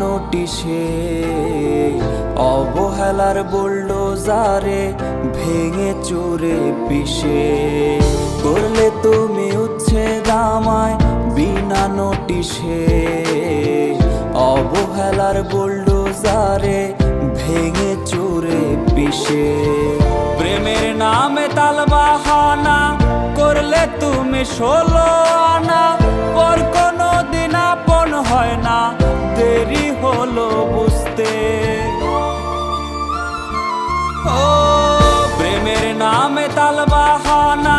নোটিশে। অবহেলার বুলডোজারে ভেঙে চুরে পিষে। করলে তুমি উচ্ছেদ আমায় বিনা নোটিশে। অবহেলার বুলডোজারে ভেঙে চুরে পিষে। প্রেমের নামে তালবাহানা করলে তুমি ষোলো আনা। পর হয় না, দেরি হলো বুঝতে। ও, প্রেমের নামে তালবাহানা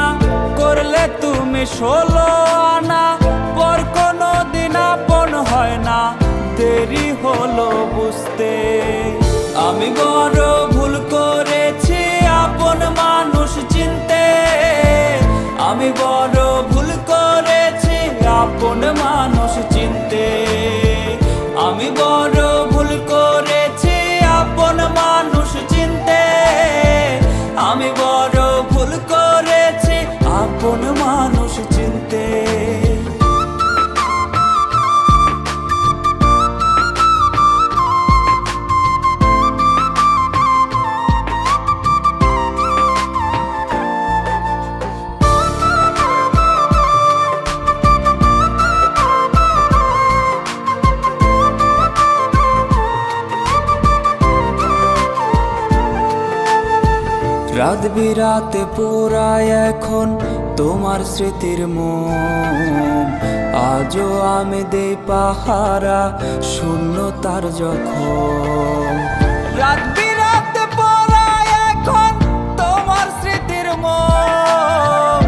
করলে তুমি ষোলো আনা। পর কোনো দিন আপন হয় না, দেরি হলো বুঝতে। আমি বড় ভুল করেছি, আপন মানুষ চিনতে। আমি বড় ভুল করেছি, আপন মানুষ রাত বিরাতে পোড়ায় এখন তোমার স্মৃতির মোম আজও আমি দেই পাহারা শূন্য তার যখন রাত বিরাতে পোড়ায় এখন তোমার স্মৃতির মোম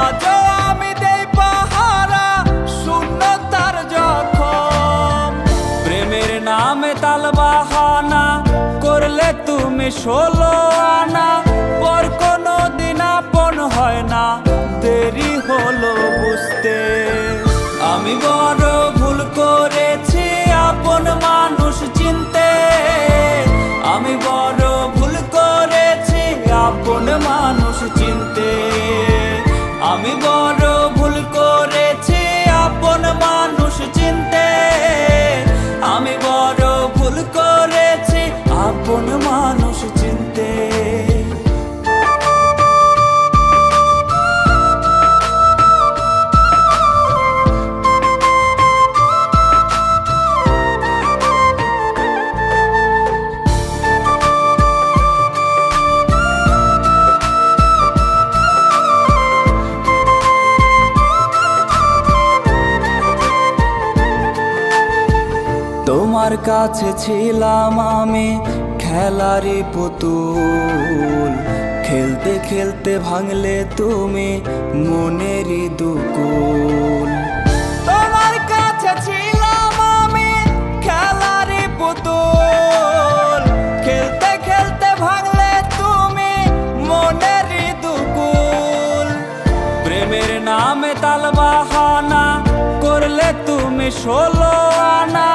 আজও আমি দেই পাহারা শূন্য তার যখন প্রেমের নামে তালবাহানা করলে তুমি ষোলো আনা। ভুল করেছি আপন মানুষ তোমার কাছে ছিলাম আমি খেলারি পুতুল। খেলতে খেলতে ভাঙলে তুমি মনেরই দুকুল। তোমার কাছে ছিলাম আমি খেলারি পুতুল। খেলতে খেলতে ভাঙলে তুমি মনেরই দুকুল। প্রেমের নামে তালবাহানা করলে তুমি ষোলো আনা।